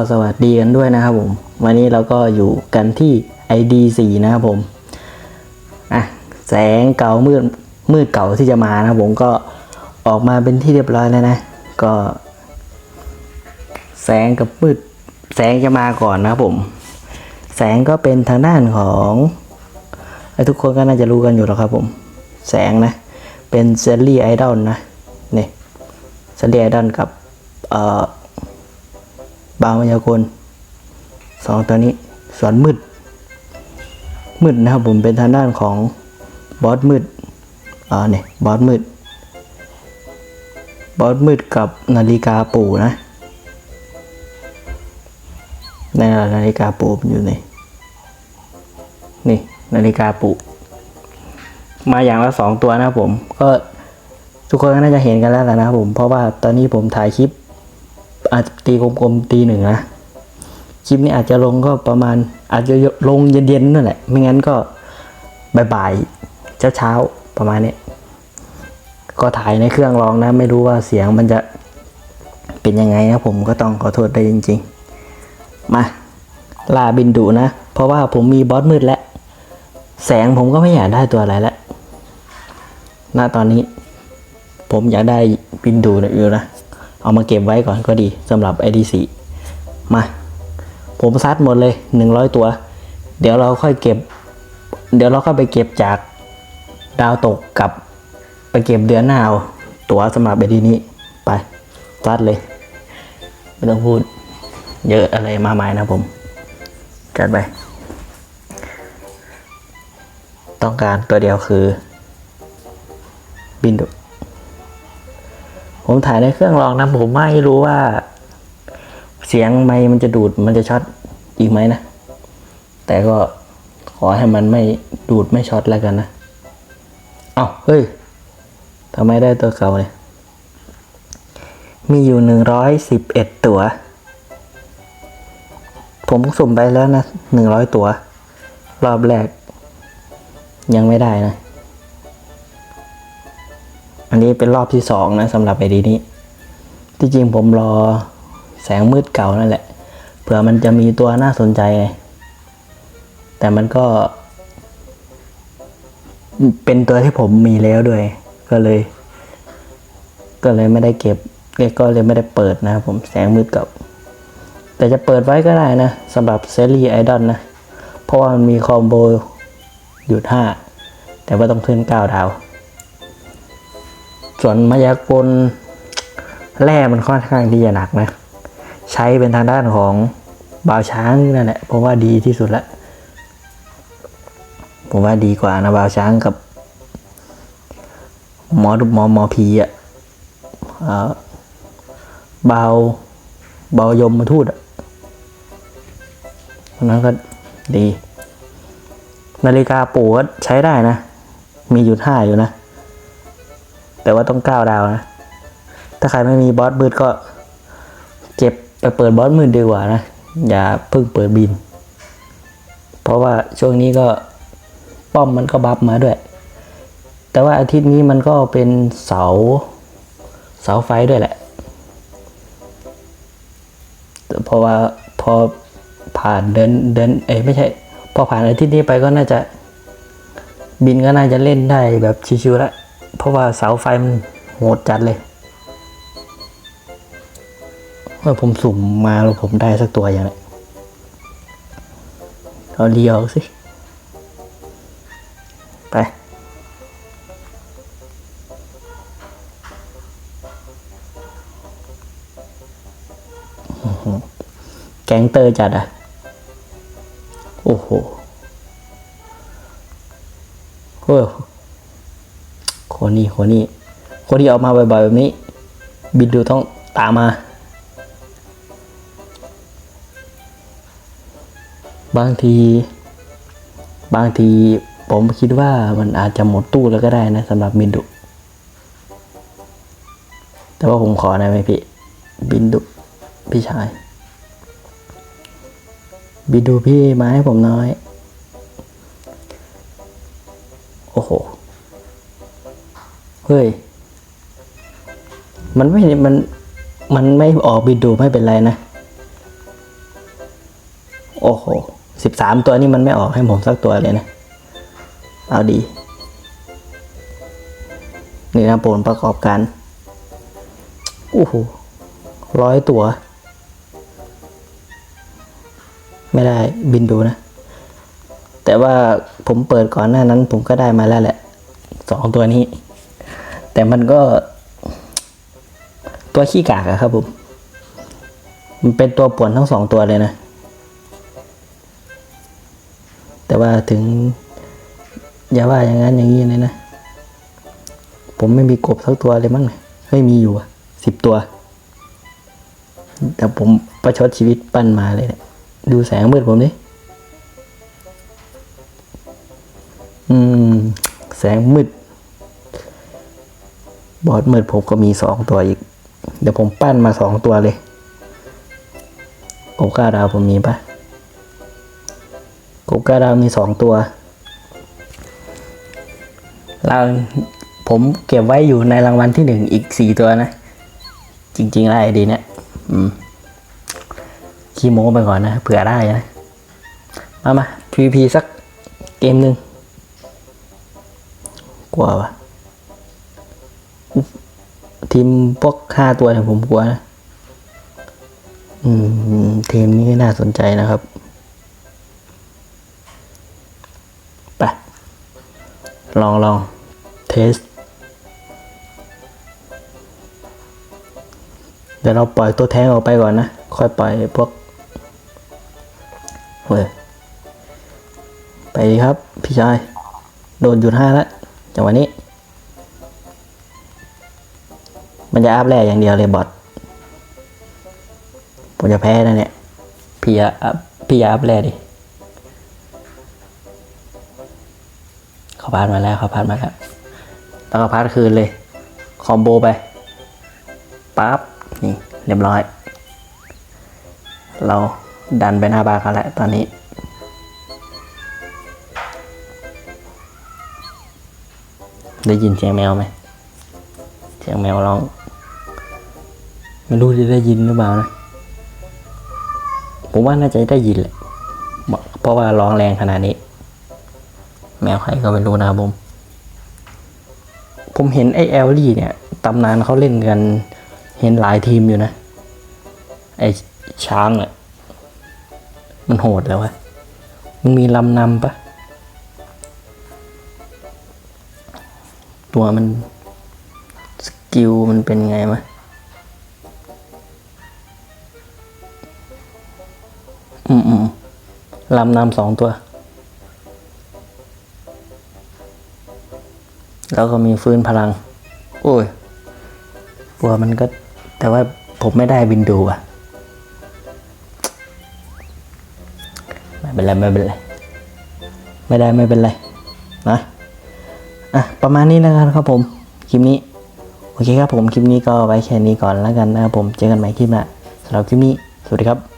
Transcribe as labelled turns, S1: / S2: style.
S1: ก็สวัสดีกันด้วยนะครับผม วันนี้เราก็อยู่กันที่ ID 4 นะครับผมอะแสงเก่ามืดมืดเก่าที่จะมานะครับผมก็ออกมาเป็นที่เรียบร้อยแล้วนะ ก็ แสงกับมืดแสงจะมาก่อนนะครับผม แสงก็เป็นทางด้านของไอ้ทุกคนก็น่าจะรู้กันอยู่แล้วครับผม แสงนะ เป็นเซรีไอดอลนะนี่เซรีไอดอลกับเอ่อ บางมายากลสองตัวนี้สวนมืด มืดนะครับผมเป็นทางด้านของบอสมืดอ่าเนี่ยบอสมืด บอสมืดกับนาฬิกาปู่นะในนาฬิกาปู่อยู่ในนี่นาฬิกาปู่มาอย่างละสองตัวนะครับผม ก็ทุกคนก็น่าจะเห็นกันแล้วแหละนะครับผมเพราะว่าตอนนี้ผมถ่ายคลิป อาจจะตีกลมๆตีหนึ่งนะคลิปนี้อาจจะลงก็ประมาณอาจจะลงเย็นๆนั่นแหละ ไม่งั้นก็บ่ายๆเช้าๆประมาณนี้ก็ถ่ายในเครื่องรองนะ ไม่รู้ว่าเสียงมันจะเป็นยังไงนะผมก็ต้องขอโทษได้วยจริง ๆ มาลาบินดุนะ เพราะว่าผมมีบอสมืดแล้ว แสงผมก็ไม่อยากได้ตัวอะไรแล้วณตอนนี้ ผมอยากได้บินดูนะอยู่นะ เอามาเก็บไว้ก่อนก็ดีสำหรับ ID4 มา ผมซัดหมดเลย 100 ตัว เดี๋ยวเราค่อยเก็บ เดี๋ยวเราค่อยไปเก็บจากดาวตกกับไปเก็บเดือนหน้าเอาตัวสำหรับ ID นี้ไปซัดเลย ไม่ต้องพูดเยอะอะไรมากมายนะผมจัดไป ต้องการตัวเดียวคือบินดุ ผมถ่ายในเครื่องรองนะผมไม่รู้ว่า เสียงไมมันจะดูดมันจะช็อตอีกไหมนะ แต่ก็ขอให้มันไม่ดูดไม่ช็อตแล้วกันนะ เอา้าเฮ้ยทำไมได้ตัวเก่าเนี่ย มีอยู่หนึ่งร้อยสิบเอ็ดตัว ผมสุ่มไปแล้วนะหนึ่งร้อยตัว รอบแรก ยังไม่ได้นะ อันนี้เป็นรอบที่สองนะสำหรับไอดีนี้ ที่จริงผมรอแสงมืดเก่านั่นแหละ เผื่อมันจะมีตัวน่าสนใจ แต่มันก็ เป็นตัวที่ผมมีแล้วด้วย ก็เลย ก็เลยไม่ได้เก็บก็เลยไม่ได้เปิดนะครับผมแสงมืดเก่าแต่จะเปิดไว้ก็ได้นะสำหรับเซรีไอดอลนะ เพราะว่ามันมีคอมโบหยุดห้าแต่ว่าต้องขึ้นเก้าดาว ส่วนมายากลแร่มันค่อนข้างที่จะหนักนะ ใช้เป็นทางด้านของบาวช้างนั่นแหละผมว่าดีที่สุดละผมว่าดีกว่านะบาวช้างกับ หมอหมอหมอผีอะเออบาวบาวยมมาทูดอะนั้นก็ดี นาฬิกาปูก็ใช้ได้นะ มีอยู่ท่าอยู่นะ แต่ว่าต้องก้าวดาวนะ ถ้าใครไม่มีบอสมืดก็เก็บไปเปิดบอสมืดดีกว่านะ อย่าเพิ่งเปิดบิน เพราะว่าช่วงนี้ก็ป้อมมันก็บัฟมาด้วย แต่ว่าอาทิตย์นี้มันก็เป็นเสาเสาไฟด้วยแหละ เพราะว่าพอผ่านเดินเดินเอ้ไม่ใช่ พอผ่านอาทิตย์นี้ไปก็น่าจะบินก็น่าจะเล่นได้แบบชิวๆแล้ว เพราะว่าเสาไฟมันโหดจัดเลยว่าผมสุ่มมาแล้วผมได้สักตัวอย่างไรเอาเลียวสิ ไป แก๊งเตอร์จัดอะ โอ้โหเฮ้ คนนี้คนนี้คนที่ออกมาบ่อยๆแบบนี้ บินดูต้องตามมา บางที บางทีผมคิดว่ามันอาจจะหมดตู้แล้วก็ได้นะสำหรับบินดุ แต่ว่าผมขอนะไหมพี่ บินดุ พี่ชาย บินดูพี่มาให้ผมน้อย โอ้โห เฮ้ย มันไม่มัน มันไม่ออกบินดูไม่เป็นไรนะ โอ้โหสิบสามตัวนี่มันไม่ออกให้ผมสักตัวเลยนะ เอาดี นี่นะผลประกอบการโอ้โหร้อยตัว ไม่ได้บินดูนะ แต่ว่าผมเปิดก่อนหน้านั้นผมก็ได้มาแล้วแหละสองตัวนี้ แต่มันก็ ตัวขี้กากอะครับผม มันเป็นตัวป่วนทั้งสองตัวเลยนะ แต่ว่าถึง อย่าว่าอย่างนั้นอย่างนี้เลยนะ ผมไม่มีกบสักตัวเลยมั้งเนี่ยเฮ้ยมีอยู่อะสิบตัว แต่ผมประชดชีวิตปั้นมาเลยเนี่ยดูแสงมืดผมดิอืม แสงมืด บอดมืดผมก็มีสองตัวอีก เดี๋ยวผมปั้นมาสองตัวเลยกบก้าดาวผมมีปะกบก้าดาวมีสองตัวรางผมเก็บไว้อยู่ในรางวัลที่หนึ่งอีกสี่ตัวนะ จริงๆแล้วไอดีเนี่ยอืมขี้โมไปก่อนนะ เผื่อได้นะ มามา PVP สักเกมหนึ่งกลัววะ ทีมพวกห้าตัวเนี่ยผมกลัวนะอืมทีมนี้น่าสนใจนะครับไปลองลองเทส เดี๋ยวเราปล่อยตัวแท้งออกไปก่อนนะ ค่อยปล่อยพวกเว้ยไปครับ พี่ชาย โดนหยุดห้าแล้วจังหวะนี้ มันจะอัพแรกอย่างเดียวเลยบอทผมจะแพ้นะเนี่ยพี่อย่าอัพพี่อย่าอัพแรกดิเขาพาดมาแล้วเขาพาดมาแล้วแล้วก็พาดคืนเลย คอมโบไปปั๊บนี่เรียบร้อย เราดันไปหน้าบาร์กันแล้วตอนนี้ได้ยินเสียงแมวไหมเสียงแมวร้อง ไม่รู้จะได้ยินหรือเปล่านะ ผมว่าน่าจะได้ยินแหละเพราะว่าร้องแรงขนาดนี้ แมวใครก็ไม่รู้นะครับผม ผมเห็นไอ้แอลลี่เนี่ยตำนานเขาเล่นกัน เห็นหลายทีมอยู่นะ ไอ้ช้างเนี่ยมันโหดแล้ววะมันมีลำนำปะตัวมัน สกิลมันเป็นไงมะ ลำนำสองตัว แล้วก็มีฟื้นพลัง โอ้ยตัวมันก็ แต่ว่าผมไม่ได้บินดูอะไม่เป็นไร ไม่เป็นไร ไม่ได้ไม่เป็นไร นะ อะ ประมาณนี้นะครับครับผม คลิปนี้ โอเคครับผม คลิปนี้ก็ไว้แค่นี้ก่อนแล้วกันนะครับผม เจอกันใหม่คลิปหน้าสำหรับคลิปนี้ สวัสดีครับ